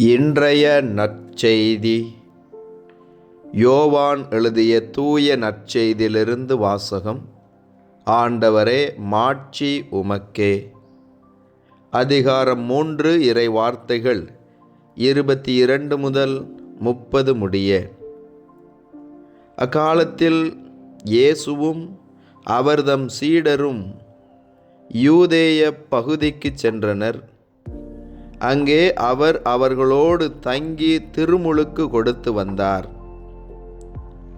இன்றைய நற்செய்தி. யோவான் எழுதிய தூய நற்செய்தியிலிருந்து வாசகம் ஆண்டவரே மாட்சி உமக்கே. அதிகாரம் மூன்று இறை வார்த்தைகள் இருபத்தி இரண்டு முதல் முப்பது முடிய. அக்காலத்தில் இயேசுவும் அவர்தம் சீடரும் யூதேய பகுதிக்குச் சென்றனர். அங்கே அவர் அவர்களோடு தங்கி திருமுழுக்கு கொடுத்து வந்தார்.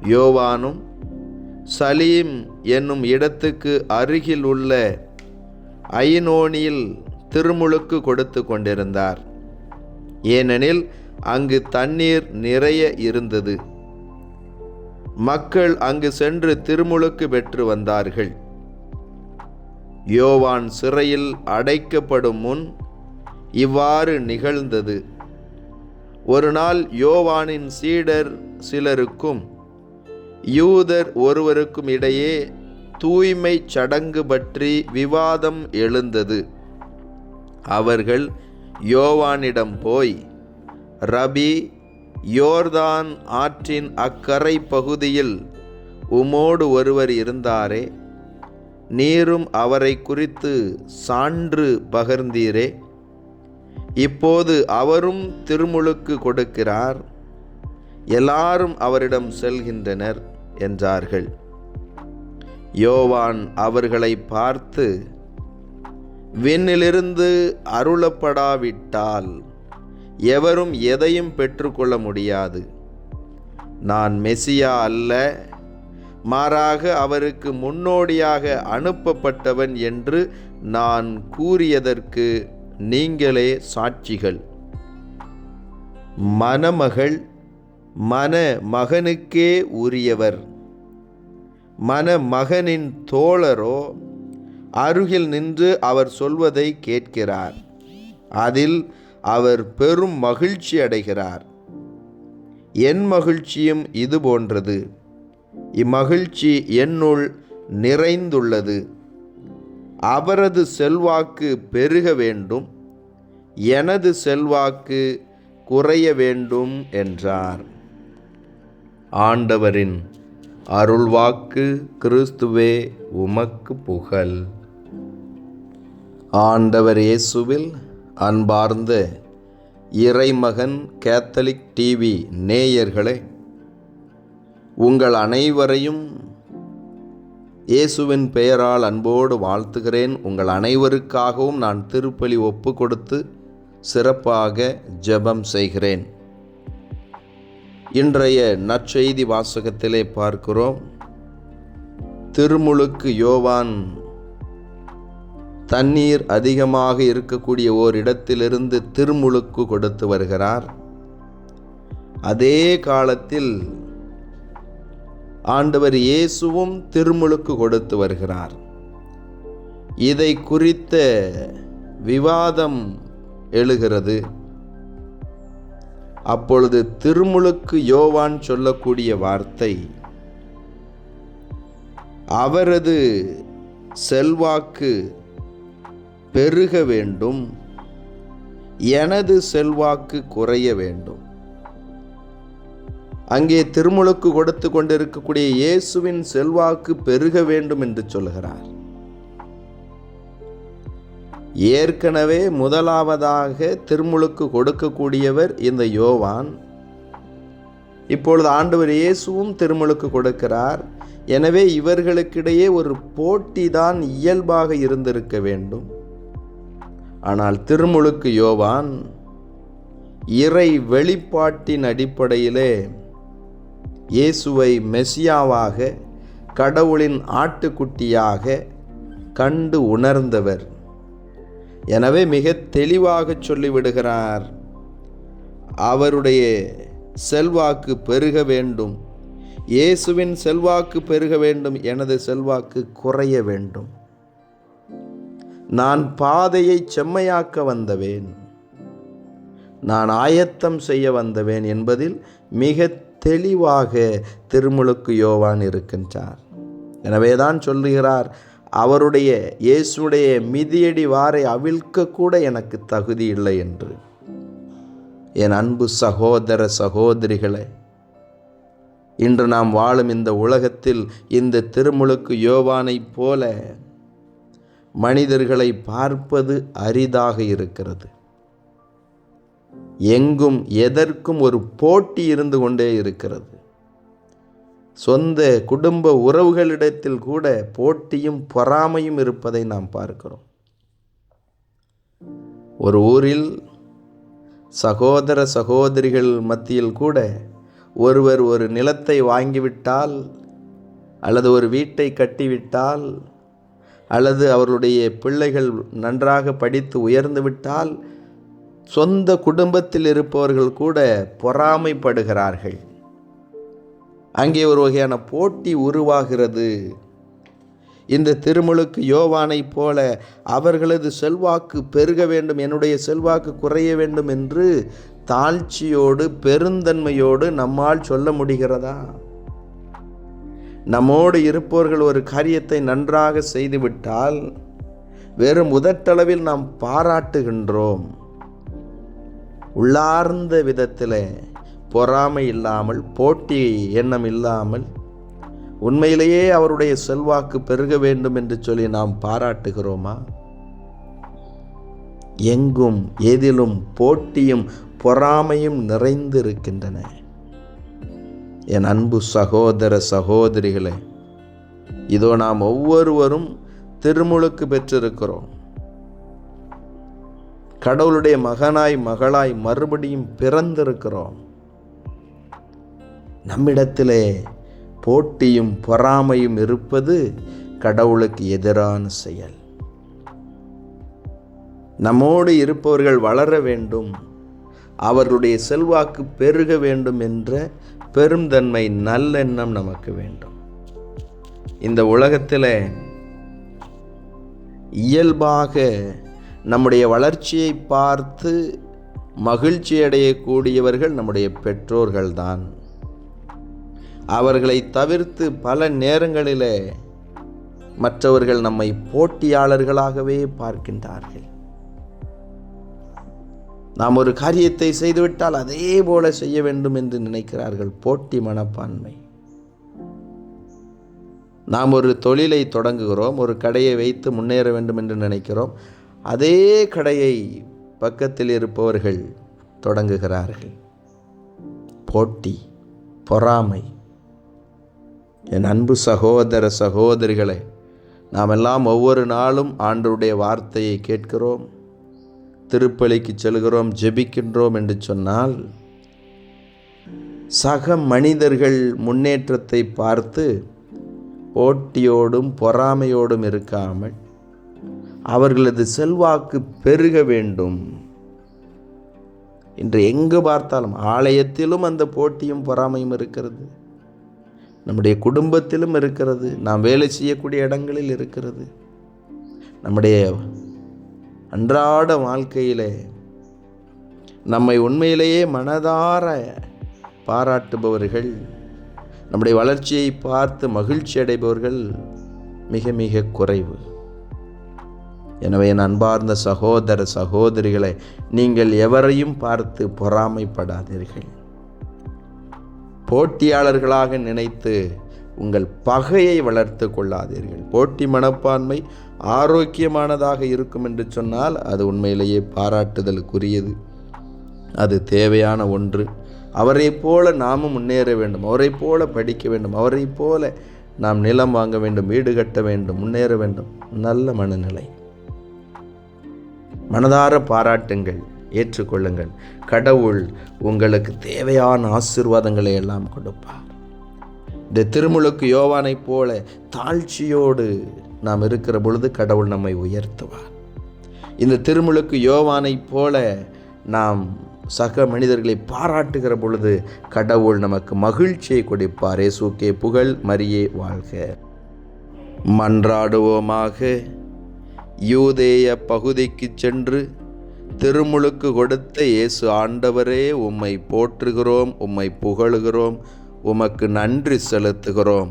யோவானும் சலீம் என்னும் இடத்துக்கு அருகில் உள்ள ஐநோனியில் திருமுழுக்கு கொடுத்து கொண்டிருந்தார். ஏனெனில் அங்கு தண்ணீர் நிறைய இருந்தது. மக்கள் அங்கு சென்று திருமுழுக்கு பெற்று வந்தார்கள். யோவான் சிறையில் அடைக்கப்படும் முன் இவ்வாறு நிகழ்ந்தது. ஒரு நாள் யோவானின் சீடர் சிலருக்கும் யூதர் ஒருவருக்கும் இடையே தூய்மை சடங்கு பற்றி விவாதம் எழுந்தது. அவர்கள் யோவானிடம் போய் ரபி யோர்தான் ஆற்றின் அக்கரை பகுதியில் உமோடு ஒருவர் இருந்தாரே நீரும் அவரை குறித்து சான்று பகர்ந்தீரே. இப்போது அவரும் திருமுழுக்கு கொடுக்கிறார். எல்லாரும் அவரிடம் செல்கின்றனர் என்றார்கள். யோவான் அவர்களை பார்த்து விண்ணிலிருந்து அருளப்படாவிட்டால் எவரும் எதையும் பெற்றுக்கொள்ள முடியாது. நான் மெசியா அல்ல மாறாக அவருக்கு முன்னோடியாக அனுப்பப்பட்டவன் என்று நான் கூறியதற்கு நீங்களே சாட்சிகள். மணமகள் மணமகனுக்கே உரியவர். மணமகனின் தோழரோ அருகில் நின்று அவர் சொல்வதை கேட்கிறார். அதில் அவர் பெரும் மகிழ்ச்சி அடைகிறார். என் மகிழ்ச்சியும் இது போன்றது. இம்மகிழ்ச்சி என்னுள் நிறைந்துள்ளது. அவரது செல்வாக்கு பெருக வேண்டும். எனது செல்வாக்கு குறைய வேண்டும் என்றார். ஆண்டவரின் அருள்வாக்கு கிறிஸ்துவே உமக்கு புகழ். ஆண்டவர் இயேசுவில் அன்பார்ந்த இறைமகன் கேத்தலிக் டிவி நேயர்களே உங்கள் அனைவரையும் இயேசுவின் பெயரால் அன்போடு வாழ்த்துகிறேன். உங்கள் அனைவருக்காகவும் நான் திருப்பலி ஒப்பு கொடுத்து சிறப்பாக ஜெபம் செய்கிறேன். இன்றைய நற்செய்தி வாசகத்திலே பார்க்கிறோம். திருமுழுக்கு யோவான் தண்ணீர் அதிகமாக இருக்கக்கூடிய ஓர் இடத்திலிருந்து திருமுழுக்கு கொடுத்து வருகிறார். அதே காலத்தில் ஆண்டவர் இயேசுவும் திருமுழுக்கு கொடுத்து வருகிறார். இதை குறித்த விவாதம் எழுகிறது. அப்பொழுது திருமுழுக்கு யோவான் சொல்லக்கூடிய வார்த்தை அவரது செல்வாக்கு பெருக வேண்டும். எனது செல்வாக்கு குறைய வேண்டும். அங்கே திருமுழுக்கு கொடுத்து கொண்டிருக்கக்கூடிய இயேசுவின் செல்வாக்கு பெருக வேண்டும் என்று சொல்கிறார். ஏற்கனவே முதலாவதாக திருமுழுக்கு கொடுக்கக்கூடியவர் இந்த யோவான். இப்பொழுது ஆண்டவர் இயேசுவும் திருமுழுக்கு கொடுக்கிறார். எனவே இவர்களுக்கிடையே ஒரு போட்டி தான் இயல்பாக இருந்திருக்க வேண்டும். ஆனால் திருமுழுக்கு யோவான் இறை வெளிப்பாட்டின் அடிப்படையிலே இயேசுவை மெசியாவாக கடவுளின் ஆட்டுக்குட்டியாக கண்டு உணர்ந்தவர். எனவே மிக தெளிவாக சொல்லிவிடுகிறார். அவருடைய செல்வாக்கு பெருக வேண்டும். இயேசுவின் செல்வாக்கு பெருக வேண்டும். எனது செல்வாக்கு குறைய வேண்டும். நான் பாதையை செம்மையாக்க வந்தவேன். நான் ஆயத்தம் செய்ய வந்தவேன் என்பதில் மிக தெளிவாக திருமுழுக்கு யோவான் இருக்கின்றார். எனவேதான் சொல்லுகிறார் அவருடைய இயேசுடைய மிதியடி வாரை அவிழ்க்க கூட எனக்கு தகுதி இல்லை என்று. என் அன்பு சகோதர சகோதரிகளே இன்று நாம் வாழும் இந்த உலகத்தில் இந்த திருமுழுக்கு யோவானைப் போல மனிதர்களை பார்ப்பது அரிதாக இருக்கிறது. எங்கும் எதற்கும் ஒரு போட்டி இருந்து கொண்டே இருக்கிறது. சொந்த குடும்ப உறவுகளிடத்தில் கூட போட்டியும் பொறாமையும் இருப்பதை நாம் பார்க்கிறோம். ஒரு ஊரில் சகோதர சகோதரிகள் மத்தியில் கூட ஒருவர் ஒரு நிலத்தை வாங்கிவிட்டால் அல்லது ஒரு வீட்டை கட்டிவிட்டால் அல்லது அவருடைய பிள்ளைகள் நன்றாக படித்து உயர்ந்துவிட்டால் சொந்த குடும்பத்தில் இருப்பவர்கள் கூட பொறாமைப்படுகிறார்கள். அங்கே ஒரு வகையான போட்டி உருவாகிறது. இந்த திருமுழுக்கு யோவானைப் போல அவர்களது செல்வாக்கு பெருக வேண்டும் என்னுடைய செல்வாக்கு குறைய வேண்டும் என்று தாழ்ச்சியோடு பெருந்தன்மையோடு நம்மால் சொல்ல முடிகிறதா? நம்மோடு இருப்பவர்கள் ஒரு காரியத்தை நன்றாக செய்துவிட்டால் வெறும் உதட்டளவில் நாம் பாராட்டுகின்றோம். உள்ளார்ந்த விதத்தில் பொறாமை இல்லாமல் போட்டி எண்ணம் இல்லாமல் உண்மையிலேயே அவருடைய செல்வாக்கு பெருக வேண்டும் என்று சொல்லி நாம் பாராட்டுகிறோமா? எங்கும் எதிலும் போட்டியும் பொறாமையும் நிறைந்திருக்கின்றன. என் அன்பு சகோதர சகோதரிகளே இதோ நாம் ஒவ்வொருவரும் திருமுழுக்கு பெற்றிருக்கிறோம். கடவுளுடைய மகனாய் மகளாய் மறுபடியும் பிறந்திருக்கிறோம். நம்மிடத்திலே போட்டியும் பொறாமையும் இருப்பது கடவுளுக்கு எதிரான செயல். நம்மோடு இருப்பவர்கள் வளர வேண்டும் அவர்களுடைய செல்வாக்கு பெருக வேண்டும் என்ற பெருந்தன்மை நல்லெண்ணம் நமக்கு வேண்டும். இந்த உலகத்தில் இயல்பாக நம்முடைய வளர்ச்சியை பார்த்து மகிழ்ச்சி அடையக்கூடியவர்கள் நம்முடைய பெற்றோர்கள்தான். அவர்களை தவிர்த்து பல நேரங்களிலே மற்றவர்கள் நம்மை போட்டியாளர்களாகவே பார்க்கின்றார்கள். நாம் ஒரு காரியத்தை செய்துவிட்டால் அதே போல செய்ய வேண்டும் என்று நினைக்கிறார்கள் போட்டி மனப்பான்மை. நாம் ஒரு தொழிலை தொடங்குகிறோம் ஒரு கடையை வைத்து முன்னேற வேண்டும் என்று நினைக்கிறோம் அதே கடையை பக்கத்தில் இருப்பவர்கள் தொடங்குகிறார்கள். போட்டி பொறாமை என் அன்பு சகோதர சகோதரிகளே நாம் எல்லாம் ஒவ்வொரு நாளும் ஆண்டருடைய வார்த்தையை கேட்கிறோம் திருப்பலிக்கு செல்கிறோம் ஜெபிக்கின்றோம் என்று சொன்னால் சக மனிதர்கள் முன்னேற்றத்தை பார்த்து போட்டியோடும் பொறாமையோடும் இருக்காமல் அவர்களது செல்வாக்கு பெருக வேண்டும். இன்று எங்கு பார்த்தாலும் ஆலயத்திலும் அந்த போட்டியும் பொறாமையும் இருக்கிறது. நம்முடைய குடும்பத்திலும் இருக்கிறது நாம் வேலை செய்யக்கூடிய இடங்களில் இருக்கிறது. நம்முடைய அன்றாட வாழ்க்கையிலே நம்மை உண்மையிலேயே மனதார பாராட்டுபவர்கள் நம்முடைய வளர்ச்சியை பார்த்து மகிழ்ச்சி அடைபவர்கள் மிக மிக குறைவு. எனவே என் அன்பார்ந்த சகோதர சகோதரிகளை நீங்கள் எவரையும் பார்த்து பொறாமைப்படாதீர்கள். போட்டியாளர்களாக நினைத்து உங்கள் பகையை வளர்த்து கொள்ளாதீர்கள். போட்டி மனப்பான்மை ஆரோக்கியமானதாக இருக்கும் என்று சொன்னால் அது உண்மையிலேயே பாராட்டுதலுக்குரியது. அது தேவையான ஒன்று. அவரை போல நாமும் முன்னேற வேண்டும். அவரை போல படிக்க வேண்டும். அவரை போல நாம் நிலம் வாங்க வேண்டும். வீடு கட்ட வேண்டும். முன்னேற வேண்டும். நல்ல மனநிலை. மனதார பாராட்டுங்கள். ஏற்றுக்கொள்ளுங்கள். கடவுள் உங்களுக்கு தேவையான ஆசிர்வாதங்களை எல்லாம் கொடுப்பார். இந்த திருமுழுக்கு யோவானைப் போல தாழ்ச்சியோடு நாம் இருக்கிற பொழுது கடவுள் நம்மை உயர்த்துவார். இந்த திருமுழுக்கு யோவானைப் போல நாம் சக மனிதர்களை பாராட்டுகிற பொழுது கடவுள் நமக்கு மகிழ்ச்சியை கொடுப்பார். சூக்கே புகழ் மரியே வாழ்க. மன்றாடுவோமாக. யூதேய பகுதிக்கு சென்று திருமுழுக்கு கொடுத்த இயேசு ஆண்டவரே உம்மை போற்றுகிறோம் உம்மை புகழுகிறோம் உமக்கு நன்றி செலுத்துகிறோம்.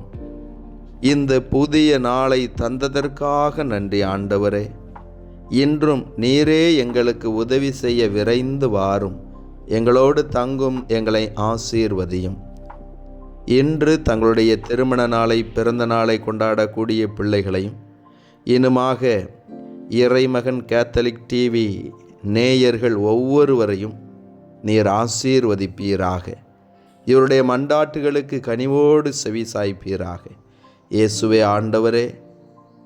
இந்த புதிய நாளை தந்ததற்காக நன்றி ஆண்டவரே. இன்றும் நீரே எங்களுக்கு உதவி செய்ய விரைந்து வாரும். எங்களோடு தங்கும் எங்களை ஆசீர்வதியும். இன்று தங்களுடைய திருமண நாளை பிறந்த நாளை கொண்டாடக்கூடிய பிள்ளைகளையும் இனுமாக இறைமகன் கேத்தலிக் டிவி நேயர்கள் ஒவ்வொருவரையும் நீர் ஆசீர்வதிப்பீராக. இவருடைய மண்டாட்டுகளுக்கு கனிவோடு செவி சாய்ப்பீராக. இயேசுவே ஆண்டவரே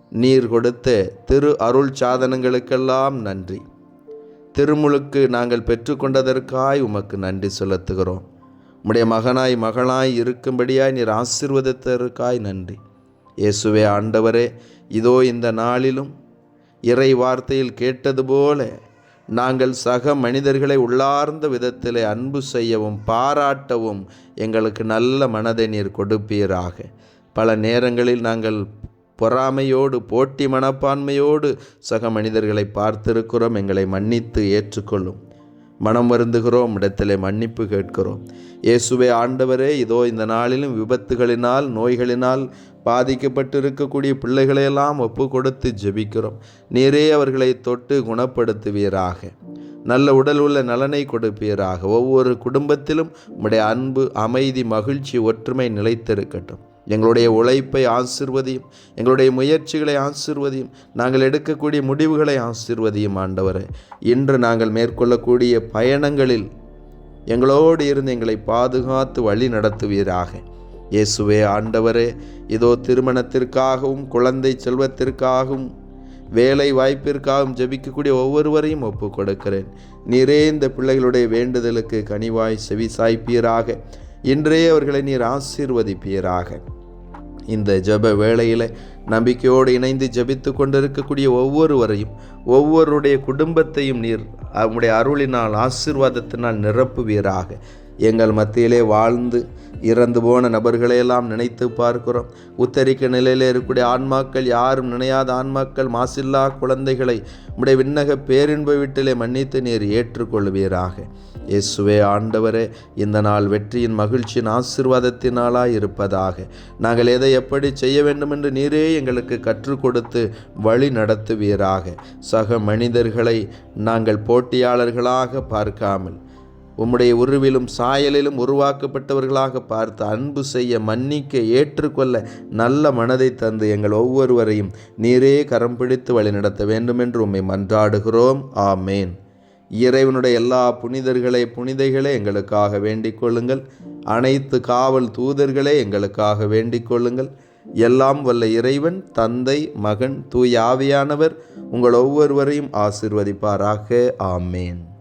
நீர் கொடுத்த திரு அருள் சாதனங்களுக்கெல்லாம் நன்றி. திருமுழுக்கு நாங்கள் பெற்றுக்கொண்டதற்காய் உமக்கு நன்றி செலுத்துகிறோம். உம்முடைய மகனாய் மகளாய் இருக்கும்படியாய் நீர் ஆசிர்வதித்ததற்காய் நன்றி. இயேசுவே ஆண்டவரே இதோ இந்த நாளிலும் இறை வார்த்தையில் கேட்டது போல நாங்கள் சக மனிதர்களை உள்ளார்ந்த விதத்திலே அன்பு செய்யவும் பாராட்டவும் எங்களுக்கு நல்ல மனதை நீர் கொடுப்பீராக. பல நேரங்களில் நாங்கள் பொறாமையோடு போட்டி மனப்பான்மையோடு சக மனிதர்களை பார்த்திருக்கிறோம். எங்களை மன்னித்து ஏற்றுக்கொள்ளும். மனம் வருந்துகிறோம் இடத்திலே மன்னிப்பு கேட்கிறோம். இயேசுவே ஆண்டவரே இதோ இந்த நாளிலும் விபத்துகளினால் நோய்களினால் பாதிக்கப்பட்டு இருக்கக்கூடிய பிள்ளைகளையெல்லாம் ஒப்பு கொடுத்து ஜெபிக்கிறோம். நீரே அவர்களை தொட்டு குணப்படுத்துவீராக. நல்ல உடல் உள்ள நலனை கொடுப்பீராக. ஒவ்வொரு குடும்பத்திலும் உடைய அன்பு அமைதி மகிழ்ச்சி ஒற்றுமை நிலைத்திருக்கட்டும். எங்களுடைய உழைப்பை ஆசிர்வதியும் எங்களுடைய முயற்சிகளை ஆசிர்வதியும் நாங்கள் எடுக்கக்கூடிய முடிவுகளை ஆசிர்வதியும் ஆண்டவரே. இன்று நாங்கள் மேற்கொள்ளக்கூடிய பயணங்களில் எங்களோடு இருந்து எங்களை பாதுகாத்து வழி நடத்துவீராக. இயேசுவே ஆண்டவரே இதோ திருமணத்திற்காகவும் குழந்தை செல்வத்திற்காகவும் வேலை வாய்ப்பிற்காகவும் ஜெபிக்கக்கூடிய ஒவ்வொருவரையும் ஒப்பு கொடுக்கிறேன் நீரே இந்த பிள்ளைகளுடைய வேண்டுதலுக்கு கனிவாய் செவி சாய்ப்பீராக இன்றே அவர்களை நீர் ஆசீர்வதிப்பீராக. இந்த ஜெப வேளையில் நம்பிக்கையோடு இணைந்து ஜெபித்து கொண்டிருக்கக்கூடிய ஒவ்வொருவரையும் ஒவ்வொருடைய குடும்பத்தையும் நீர் அவருடைய அருளினால் ஆசீர்வாதத்தினால் நிரப்புவீராக. எங்கள் மத்தியிலே வாழ்ந்து இறந்து போன நபர்களையெல்லாம் நினைத்து பார்க்கிறோம். உத்தரிக்க நிலையில் இருக்கக்கூடிய ஆன்மாக்கள் யாரும் நினையாத ஆன்மாக்கள் மாசில்லா குழந்தைகளை உடைய விண்ணக பேரின்ப வீட்டிலே மன்னித்து நீர் ஏற்றுக்கொள்வீராக. இயேசுவே ஆண்டவரே இந்த நாள் வெற்றியின் மகிழ்ச்சியின் ஆசிர்வாதத்தினாலாய் இருப்பதாக. நாங்கள் எதை எப்படி செய்ய வேண்டும் என்று நீரே எங்களுக்கு கற்றுக் கொடுத்து வழி நடத்துவீராக. சக மனிதர்களை நாங்கள் போட்டியாளர்களாக பார்க்காமல் உம்முடைய உருவிலும் சாயலிலும் உருவாக்கப்பட்டவர்களாக பார்த்து அன்பு செய்ய மன்னிக்க ஏற்றுக்கொள்ள நல்ல மனதை தந்து எங்கள் ஒவ்வொருவரையும் நீரே கரம் பிடித்து வழிநடத்த வேண்டுமென்று உம்மை மன்றாடுகிறோம். ஆமேன். இறைவனுடைய எல்லா புனிதர்களே புனிதைகளே எங்களுக்காக வேண்டிக் கொள்ளுங்கள். அனைத்து காவல் தூதர்களே எங்களுக்காக வேண்டிக் கொள்ளுங்கள். எல்லாம் வல்ல இறைவன் தந்தை மகன் தூய் ஆவியானவர் உங்கள் ஒவ்வொருவரையும் ஆசிர்வதிப்பாராக. ஆமேன்.